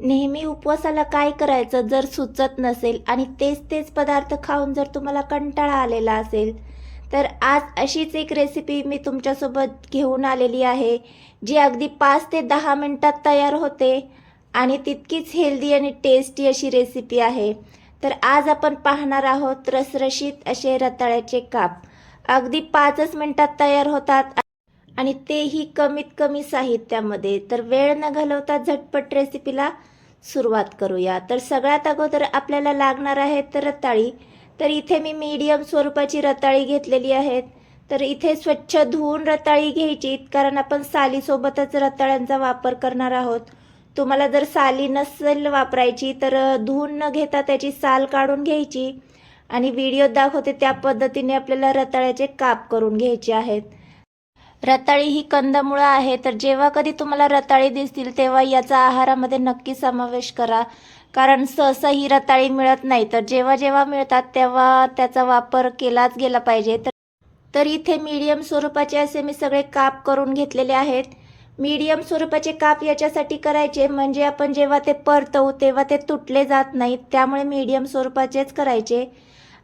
नेहमी उपवासाला काय करायचं जर सुचत नसेल आणि तेच तेच पदार्थ खाऊन जर तुम्हाला कंटाळा आलेला असेल तर आज अशीच एक रेसिपी मी तुमच्यासोबत घेऊन आलेली आहे जी अगदी पाच ते दहा मिनटात तयार होते आणि तितकीच हेल्दी आणि टेस्टी अशी रेसिपी आहे. तर आज आपण पाहणार आहोत रसरशीत असे रताळ्याचे काप. अगदी पाचच मिनटात तयार होतात. आणि तेही कमीत कमी साहित्यामध्ये. तर वेळ न घालवता झटपट रेसिपीला सुरुवात करूया. तर सगळ्यात अगोदर आपल्याला लागणार आहे तर रताळी. तर इथे मी मीडियम स्वरूपाची रताळी घेतलेली आहेत तर इथे स्वच्छ धुवून रताळी घ्यायची कारण आपण सालीसोबतच रताळ्यांचा वापर करणार आहोत. तुम्हाला जर साली नसेल वापरायची तर धुवून न घेता त्याची साल काढून घ्यायची. आणि व्हिडिओ दाखवते त्या पद्धतीने आपल्याला रताळ्याचे काप करून घ्यायचे आहेत. रताळी ही कंदमुळं आहे. तर जेव्हा कधी तुम्हाला रताळी दिसतील तेव्हा याचा आहारामध्ये नक्की समावेश करा. कारण सहसा ही रताळी मिळत नाही. तर जेव्हा जेव्हा मिळतात तेव्हा त्याचा वापर केलाच गेला पाहिजे. तर तर इथे मीडियम स्वरूपाचे असे मी सगळे काप करून घेतलेले आहेत. मीडियम स्वरूपाचे काप याच्यासाठी करायचे म्हणजे आपण जेव्हा ते परतवू तेव्हा ते तुटले जात नाहीत. त्यामुळे मीडियम स्वरूपाचेच करायचे.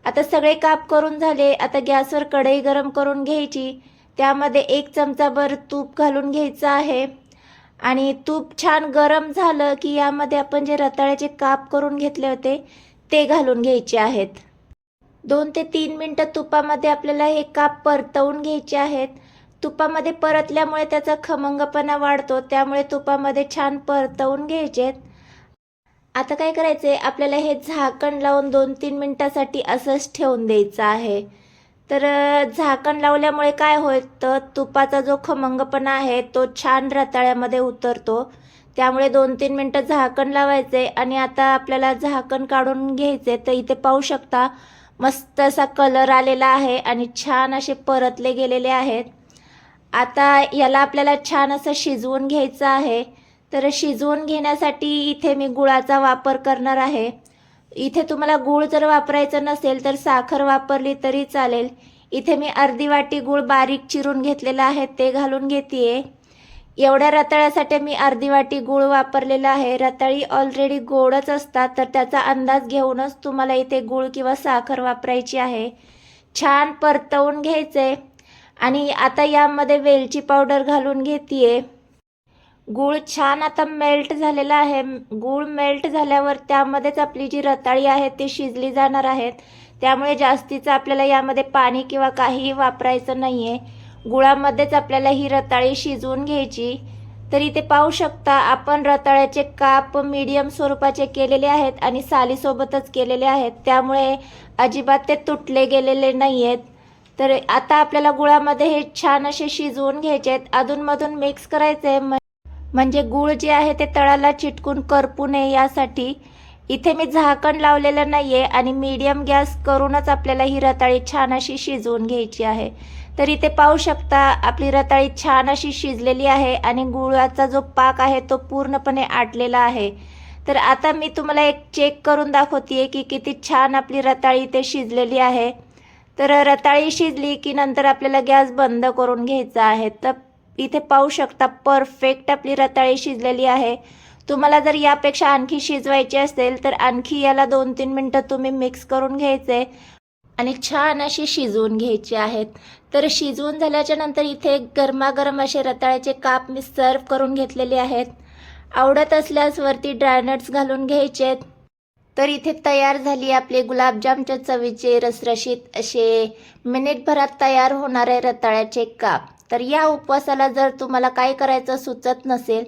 आता सगळे काप करून झाले. आता गॅसवर कढई गरम करून घ्यायची. त्यामध्ये एक चमचाभर तूप घालून घ्यायचं आहे. आणि तूप छान गरम झालं की यामध्ये आपण जे रताळ्याचे काप करून घेतले होते ते घालून घ्यायचे आहेत. दोन ते तीन मिनटं तुपामध्ये आपल्याला हे काप परतवून घ्यायचे आहेत. तुपामध्ये परतल्यामुळे त्याचा खमंगपणा वाढतो त्यामुळे तुपामध्ये छान परतवून घ्यायचे आता काय करायचे आपल्याला हे झाकण लावून दोन तीन मिनटासाठी असंच ठेवून द्यायचं आहे. तर झाकण लावल्यामुळे काय होतं तुपाचा जो खमंगपणा आहे तो छान रताळ्यामध्ये उतरतो. त्यामुळे दोन तीन मिनटं झाकण लावायचे आणि आता आपल्याला झाकण काढून घ्यायचे तर इथे पाहू शकता मस्त असा कलर आलेला आहे आणि छान असे परतले गेलेले आहेत. आता याला आपल्याला छान असं शिजवून घ्यायचं आहे. तर शिजवून घेण्यासाठी इथे मी गुळाचा वापर करणार आहे. इथे तुम्हाला गूळ जर वापरायचं नसेल तर साखर वापरली तरी चालेल. इथे मी अर्धी वाटी गूळ बारीक चिरून घेतलेला आहे ते घालून घेते एवढ्या रताळ्यासाठी मी अर्धी वाटी गूळ वापरलेला आहे. रताळी ऑलरेडी गोडच असतात तर त्याचा अंदाज घेऊनच तुम्हाला इथे गूळ किंवा साखर वापरायची आहे. छान परतवून घ्यायचे आणि आता यामध्ये वेलची पावडर घालून घेते गूळ छान आता मेल्ट झालेला आहे. गूळ मेल्ट झाल्यावर त्यामध्येच आपली जी रताळी आहे ती शिजली जाणार आहेत. त्यामुळे जास्तीचं आपल्याला यामध्ये पाणी किंवा काहीही वापरायचं नाही आहे गुळामध्येच आपल्याला ही रताळी शिजवून घ्यायची. तर इथे पाहू शकता आपण रताळ्याचे काप मीडियम स्वरूपाचे केलेले आहेत आणि सालीसोबतच केलेले आहेत. त्यामुळे अजिबात ते तुटले गेलेले नाही आहेत तर आता आपल्याला गुळामध्ये हे छान असे शिजवून घ्यायचे आहेत अधूनमधून मिक्स करायचे आहे म्हणजे गूळ जे आहे ते तळाला चिटकून करपू नये यासाठी. इथे मी झाकण लावलेलं नाही आहे आणि मीडियम गॅस करूनच आपल्याला ही रताळी छान अशी शिजवून घ्यायची आहे. तर इथे पाहू शकता आपली रताळी छान अशी शिजलेली आहे आणि गुळाचा जो पाक आहे तो पूर्णपणे आटलेला आहे. तर आता मी तुम्हाला एक चेक करून दाखवते की किती छान आपली रताळी इथे शिजलेली आहे. तर रताळी शिजली की नंतर आपल्याला गॅस बंद करून घ्यायचा आहे. तर इथे पाहू शकता परफेक्ट आपली रताळी शिजलेली आहे. तुम्हाला जर यापेक्षा आणखी शिजवायची असेल तर आणखी याला दोन तीन मिनटं तुम्ही मिक्स करून घ्यायचे आणि छान अशी शिजवून घ्यायची आहेत. तर शिजवून झाल्याच्यानंतर इथे गरमागरम असे रताळ्याचे काप मी सर्व करून घेतलेले आहेत. आवडत असल्यास वरती ड्रायनट्स घालून घ्यायचे आहेत. तर इथे तयार झाली आपले गुलाबजामच्या चवीचे रसरशीत असे मिनिटभरात तयार होणारे रताळ्याचे काप. तर या उपवासाला जर तुम्हाला काय करायचं सुचत नसेल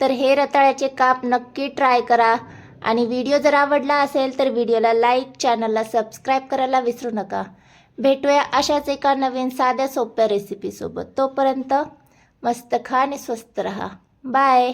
तर हे रताळ्याचे काप नक्की ट्राय करा. आणि व्हिडिओ जर आवडला असेल तर व्हिडिओला लाईक चॅनलला सबस्क्राईब करायला विसरू नका. भेटूया अशाच एका नवीन साध्या सोप्या रेसिपीसोबत तोपर्यंत मस्त खा आणि स्वस्त रहा. बाय